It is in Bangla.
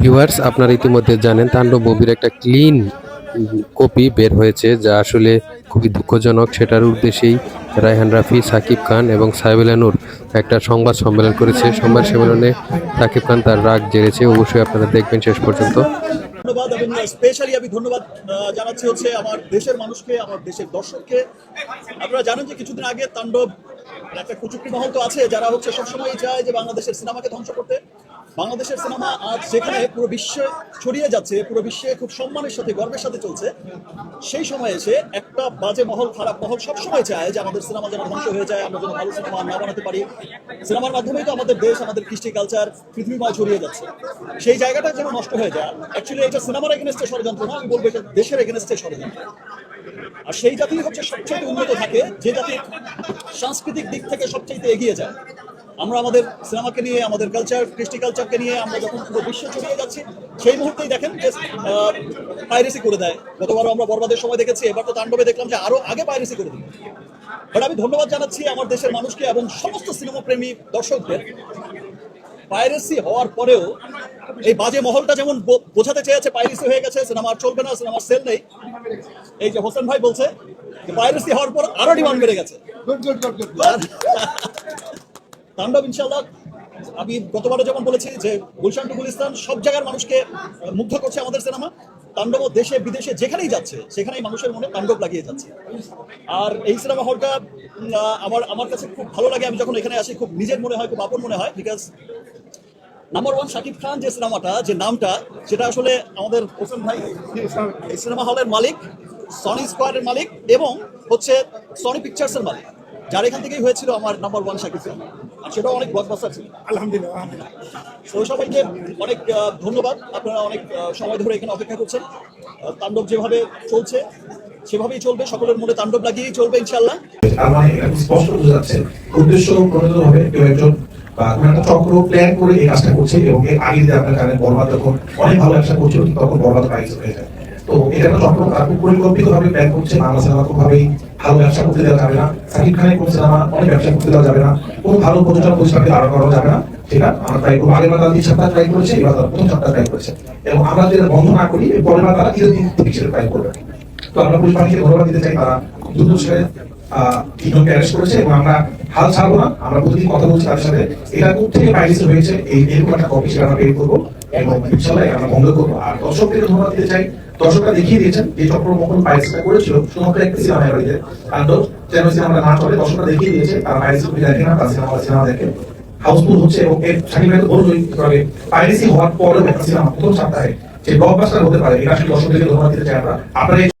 ভিউয়ার্স আপনারা ইতিমধ্যে জানেন তাণ্ডব মুভির একটা ক্লিন কপি বের হয়েছে, যা আসলে খুবই দুঃখজনক। সেটার উদ্দেশ্যেই রায়হান রাফি, সাকিব খান এবং সাহেবুল্লাহ নূর একটা সংবাদ সম্মেলন করেছে। সংবাদ সম্মেলনে সাকিব খান তার রাগ জেরেছে অবশ্যই আপনারা দেখবেন শেষ পর্যন্ত। ধন্যবাদ এবং স্পেশালি আমি ধন্যবাদ জানাচ্ছি হচ্ছে আমার দেশের মানুষকে, আমার দেশের দর্শককে। আপনারা জানেন যে কিছুদিন আগে তাণ্ডব একটা কুচুকরি মহল তো আছে, যারা হচ্ছে সবসময় চায় যে বাংলাদেশের সিনেমাকে ধ্বংস করতে। বাংলাদেশের সিনেমা আজ যেখানে পুরো বিশ্বে ছড়িয়ে যাচ্ছে, পুরো বিশ্বে খুব সম্মানের সাথে, গর্বের সাথে চলছে। সেই সময় এসে একটা বাজে মহল, খারাপ মহল সবসময় চায় যে আমাদের সিনেমা যেন ধ্বংস হয়ে যায়, আমরা যেন ভালো সিনেমা না বানাতে পারি। সিনেমার মাধ্যমেই তো আমাদের দেশ, আমাদের কৃষ্টি কালচার পৃথিবীময় ছড়িয়ে যাচ্ছে। সেই জায়গাটা যেন নষ্ট হয়ে যায় অ্যাকচুয়ালি এটা সিনেমার এগেনস্টে ষড়যন্ত্র না, আমি বলব এটা দেশের এগেনস্টে ষড়যন্ত্র। আর সেই জাতি হচ্ছে সবচেয়ে উন্নত থাকে, যে জাতি সাংস্কৃতিক দিক থেকে সবচেয়ে এগিয়ে যায়। আমরা আমাদের সিনেমাকে নিয়ে আমাদের কালচার কৃষ্টি কালচারকে নিয়ে আমরা যখন পুরো বিশ্ব ছড়িয়ে যাচ্ছি সেই মুহূর্তেই দেখেন যে পাইরেসি করে দেয়। গতবারও আমরা বরবাদের সময় দেখেছি এবার তো তাণ্ডবে দেখলাম যে আরও আগে পাইরেসি করে দিল বাট আমি ধন্যবাদ জানাচ্ছি আমার দেশের মানুষকে এবং সমস্ত সিনেমা প্রেমী দর্শকদের। পাইরেসি হওয়ার পরেও এই বাজে মহলটা যেমন বোঝাতে চেয়েছে পাইরেসি হয়ে গেছে সিনেমা আর চলবে না সিনেমার সেল নেই। এই যে হোসেন ভাই বলছে যে পাইরেসি হওয়ার পর আরও ডিমান্ড বেড়ে গেছে। আর- তাণ্ডব ইনশাল্লাহ আমি গতবারে যেমন বলেছি যে গুলশান টু গুলিস্তান সব জায়গার মানুষকে মুগ্ধ করছে আমাদের সিনেমা। তাণ্ডব দেশে, বিদেশে, যেখানেই যাচ্ছে, সেখানেই মানুষের মনে তাণ্ডব লাগিয়ে যাচ্ছে। আর এই সিনেমা হলটা আমার আমার কাছে খুব ভালো লাগে। আমি যখন এখানে আসি, খুব নিজের মনে হয়, খুব আপন মনে হয় because number one Shakib Khan যে সিনেমাটা, যে নামটা, সেটা আসলে আমাদের হোসেন ভাই, এই সিনেমা হলের মালিক সনি স্কোয়ারের মালিক, এবং হচ্ছে সনি পিকচার্সের মালিক। যার এখান থেকেই হয়েছিল আমার নাম্বার ওয়ান শাকিব খান। আর সেটাও অনেক বদবাসার ছিল। আলহামদুলিল্লাহ তো সবাইকে অনেক ধন্যবাদ। আপনারা অনেক সময় ধরে এখানে অপেক্ষা করছেন। তাণ্ডব যেভাবে চলছে সেভাবেই চলবে। সকলের মনে তাণ্ডব লাগিয়েই চলবে ইনশাল্লাহ মানে স্পষ্ট বোঝা যাচ্ছে উদ্দেশ্য প্রণোদিত ভাবে কেউ একজন একটা চক্র প্ল্যান করে এই কাজটা করছে এবং এর আগে যে আপনার জানেন বরবাদ যখন অনেক ভালো ব্যবসা করছিল তখন বরবাদ হয়ে যায়। তো এটা একটা চক্র তারা খুব প্ল্যান করছে বাংলা সিনেমা ভালো ব্যবসা করতে দেওয়া যাবে না, সাকিব খানের কোনো সিনেমা অনেক ব্যবসা করতে দেওয়া যাবে না, কোনো ভালো প্রযোজনা প্রতিষ্ঠানকে দাঁড় করানো যাবে না সেটা আমরা ট্রাই করব। আগের বার সপ্তাহ ট্রাই করেছে, এবার তারা প্রথম সপ্তাহ ট্রাই করেছে। এবং আমরা যদি বন্ধ না করি পরের ধীরে ধীরে থেকে ট্রাই করবে। তো আমরা পুলিশ বাহিনীকে ধন্যবাদ দিতে চাই, তারা দ্রুত তিনজনকে করেছে এবং আমরা হাল ছাড়বো না। আমরা প্রতিদিন কথা বলছি সাথে। এটা কোথা থেকে হয়েছে, এই এরকম একটা কপি সেটা আমরা বের করব এবং ইনশাল্লাহ আমরা বন্ধ করব। আর দর্শকদের ধন্যবাদ দিতে চাই, দর্শকরা দেখিয়ে দিয়েছেন যে চক্র মোহন করেছিল, শুধুমাত্র একটা সিনেমা বাড়িতে। আর যেন সিনেমাটা না চলে দর্শকরা দেখিয়ে দিয়েছে, তারা পাইরেসি কপি দেখে না, তার সিনেমা সিনেমা দেখে। হাউসফুল হচ্ছে এবং এর সাকিব ভাই তো তবে হওয়ার পরেও একটা সিনেমা প্রথম সপ্তাহে যে ব্লকবাস্টার হতে পারে, এটা আসলে দর্শকদেরকে ধন্যবাদ দিতে চাই আমরা। আপনারা